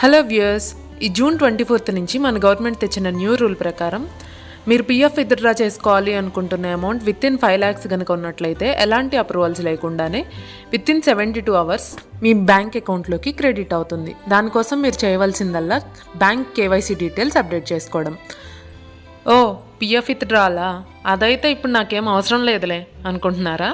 Hello viewers ఈ June twenty fourth నుంచి మన గవర్నమెంట్ తెచ్చిన న్యూ రూల్ ప్రకారం మీరు పిఎఫ్ విత్డ్రా చేసుకోవాలి అనుకుంటున్న amount within five lakhs కనుక ఉన్నట్లయితే ఎలాంటి అప్రూవల్స్ లేకుండానే within seventy two hours మీ బ్యాంక్ అకౌంట్లోకి క్రెడిట్ అవుతుంది. దానికోసం మీరు చేయవలసిందల్లా బ్యాంక్ కేవైసీ డీటెయిల్స్ అప్డేట్ చేసుకోవడం. ఓ పిఎఫ్ విత్డ్రాలా అదైతే ఇప్పుడు నాకేం అవసరం లేదులే అనుకుంటున్నారా?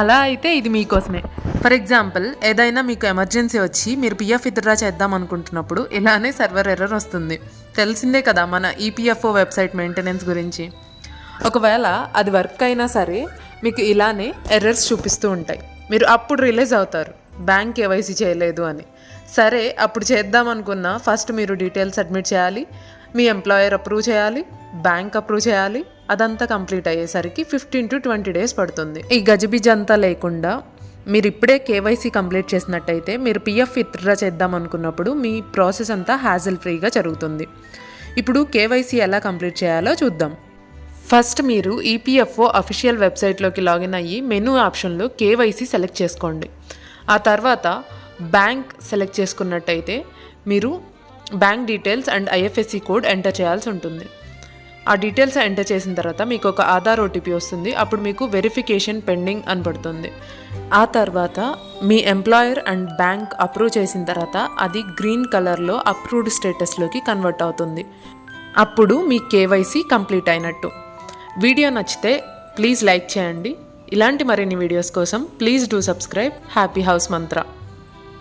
అలా అయితే ఇది మీకోసమే. ఫర్ ఎగ్జాంపుల్ ఏదైనా మీకు ఎమర్జెన్సీ వచ్చి మీరు పిఎఫ్ విత్డ్రా చేద్దాం అనుకుంటున్నప్పుడు ఇలానే సర్వర్ ఎర్రర్ వస్తుంది. తెలిసిందే కదా మన ఈపీఎఫ్ఓ వెబ్సైట్ మెయింటెనెన్స్ గురించి. ఒకవేళ అది వర్క్ అయినా సరే మీకు ఇలానే ఎర్రర్స్ చూపిస్తూ ఉంటాయి. మీరు అప్పుడు రిలీజ్ అవుతారు బ్యాంక్ కేవైసీ చేయలేదు అని. సరే అప్పుడు చేద్దాం అనుకున్న ఫస్ట్ మీరు డీటెయిల్స్ సబ్మిట్ చేయాలి మీ ఎంప్లాయర్ అప్రూవ్ చేయాలి బ్యాంక్ అప్రూవ్ చేయాలి అదంతా కంప్లీట్ అయ్యేసరికి ఫిఫ్టీన్ టు ట్వంటీ డేస్ పడుతుంది. ఈ గజిబిజి అంతా లేకుండా మీరు ఇప్పుడే కేవైసీ కంప్లీట్ చేసినట్టయితే మీరు పిఎఫ్ విత్డ్రా చేద్దాం అనుకున్నప్పుడు మీ ప్రాసెస్ అంతా హ్యాజిల్ ఫ్రీగా జరుగుతుంది. ఇప్పుడు కేవైసీ ఎలా కంప్లీట్ చేయాలో చూద్దాం. ఫస్ట్ మీరు ఈపీఎఫ్ఓ అఫీషియల్ వెబ్సైట్లోకి లాగిన్ అయ్యి మెనూ ఆప్షన్లో కేవైసీ సెలెక్ట్ చేసుకోండి. ఆ తర్వాత బ్యాంక్ సెలెక్ట్ చేసుకున్నట్టయితే మీరు bank details and IFSC code enter చేయాల్సి ఉంటుంది. ఆ డీటెయిల్స్ ఎంటర్ చేసిన తర్వాత మీకు ఒక ఆధార్ ఓటీపీ వస్తుంది. అప్పుడు మీకు వెరిఫికేషన్ పెండింగ్ అని పడుతుంది. ఆ తర్వాత మీ ఎంప్లాయర్ అండ్ బ్యాంక్ అప్రూవ్ చేసిన తర్వాత అది గ్రీన్ కలర్లో అప్రూవ్డ్ స్టేటస్లోకి కన్వర్ట్ అవుతుంది. అప్పుడు మీ కేవైసీ కంప్లీట్ అయినట్టు. వీడియో నచ్చితే ప్లీజ్ లైక్ చేయండి. ఇలాంటి మరిన్ని వీడియోస్ కోసం please do subscribe happy house mantra